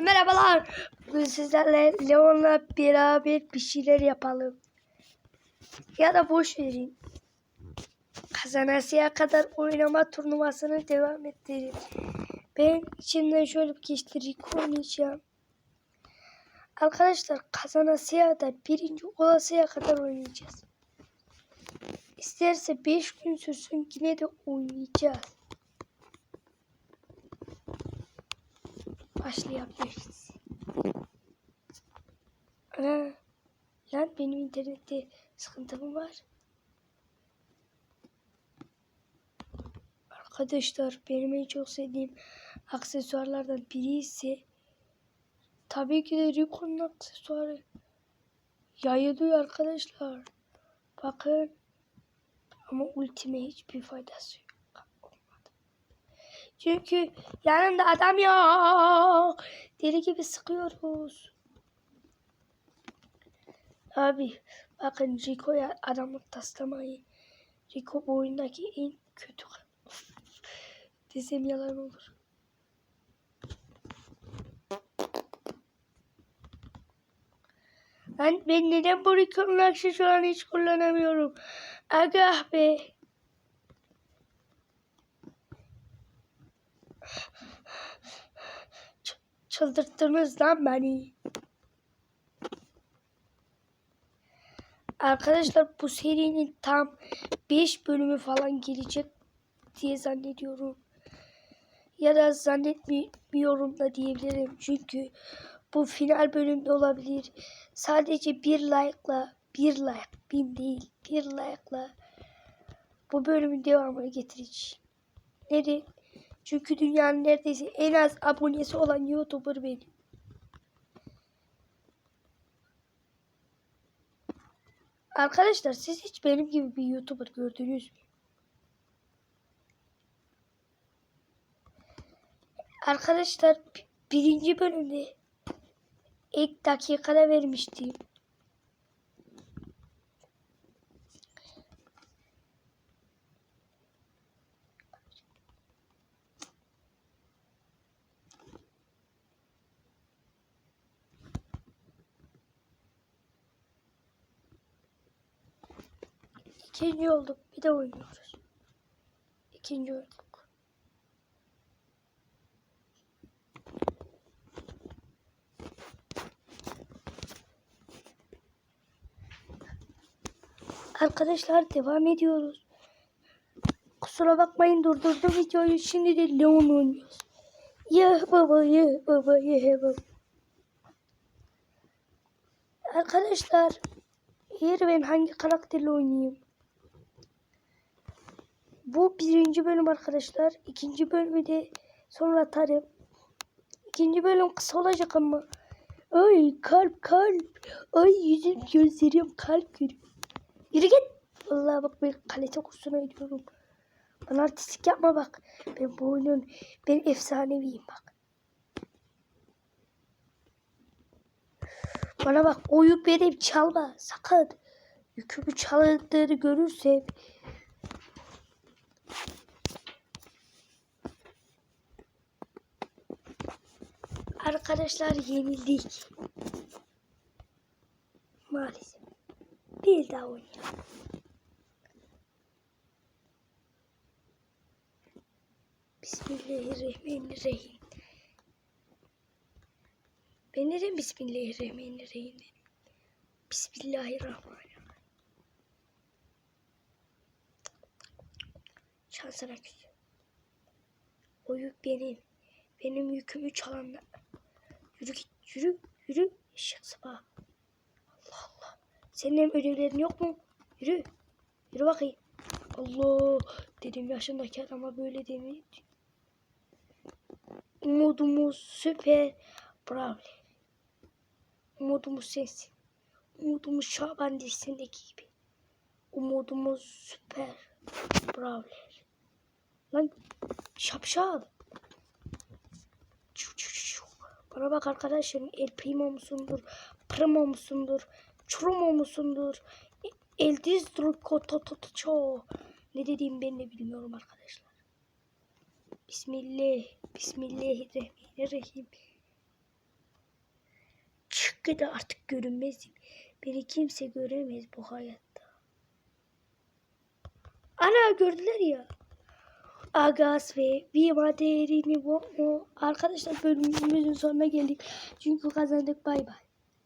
Herkese merhabalar. Bugün sizlerle Leon'la beraber bir şeyler yapalım. Ya da boş verin. Kazanasıya kadar oynama turnuvasını devam ettirin. Ben içimden şöyle bir geçti Rico oynayacağım. Arkadaşlar kazanasıya da birinci olasıya kadar oynayacağız. İsterse 5 gün sürsün yine de oynayacağız. Başlayabiliriz. Ana, lan benim internette sıkıntı mı var? Arkadaşlar benim en çok sevdiğim aksesuarlardan biri ise tabii ki de Rico'nun aksesuarı. Yayılıyor arkadaşlar. Bakın. Ama ultime hiçbir faydası yok. Çünkü yanımda adam yok. Deli gibi sıkıyoruz. Abi bakın Rico'ya adamlık taslamayı. Rico bu oyundaki en kötü. Desem yalan olur. Ben, ben neden bu Rico'nun aksesuarını hiç kullanamıyorum? Agah be. Ç- çıldırttınız lan beni. Arkadaşlar bu serinin tam 5 bölümü falan gelecek diye zannediyorum. Ya da zannetmiyorum da diyebilirim. Çünkü bu final bölümde olabilir. Sadece bir like'la bir like bin değil bir like'la bu bölümün devamını getireceğim. Neden? Çünkü dünyanın neredeyse en az abonesi olan YouTuber benim. Arkadaşlar siz hiç benim gibi bir YouTuber gördünüz mü? Arkadaşlar bi- birinci bölümde ilk dakikada vermiştim. İkinci olduk. Bir de oynuyoruz. İkinci olduk. Arkadaşlar devam ediyoruz. Kusura bakmayın durdurdum videoyu. Şimdi de Leon oynuyoruz. Ya baba ya baba ya baba. Arkadaşlar eğer ben hangi karakterle oynayayım? Bu birinci bölüm arkadaşlar. İkinci bölümü de sonra atarım. İkinci bölüm kısa olacak ama. Ay kalp kalp. Ay yüzüm gözlerim kalp görüyor. Yürü git. Vallahi bak ben kalite kursuna gidiyorum. Bana artistik yapma bak. Ben bu oyunun ben efsaneviyim bak. Bana bak o yük benim çalma sakın. Yükümü çalındığını görürsem Arkadaşlar yenildik. Maalesef. Bir daha oynayalım. Bismillahirrahmanirrahim. Ben neden Bismillahirrahmanirrahim dedim? Bismillahirrahmanirrahim. Şansına küs. O yük benim. Benim yükümü çalanlar. Yürü git yürü yürü. Eşek sabah. Allah Allah. Senin hem ödevlerin yok mu? Yürü. Yürü bakayım. Allah. Dedim yaşındaki adama böyle demeyin. Umudumuz süper. Bravo. Umudumuz sensin. Umudumuz Şaban dizisindeki gibi. Umudumuz süper. Bravo. Lan şapşal. Bana bak arkadaşım El Primo musundur? Primo musundur? Çurumo musundur? El Dizdru Kototoço. Ne dediğimi ben de bilmiyorum arkadaşlar. Bismillah. Bismillahirrahmanirrahim. Çünkü de artık görünmezim. Beni kimse göremez bu hayatta. Ana gördüler ya. Agas ve Viva değerini bu. Arkadaşlar bölümümüzün sonuna geldik. Çünkü kazandık. Bay bay.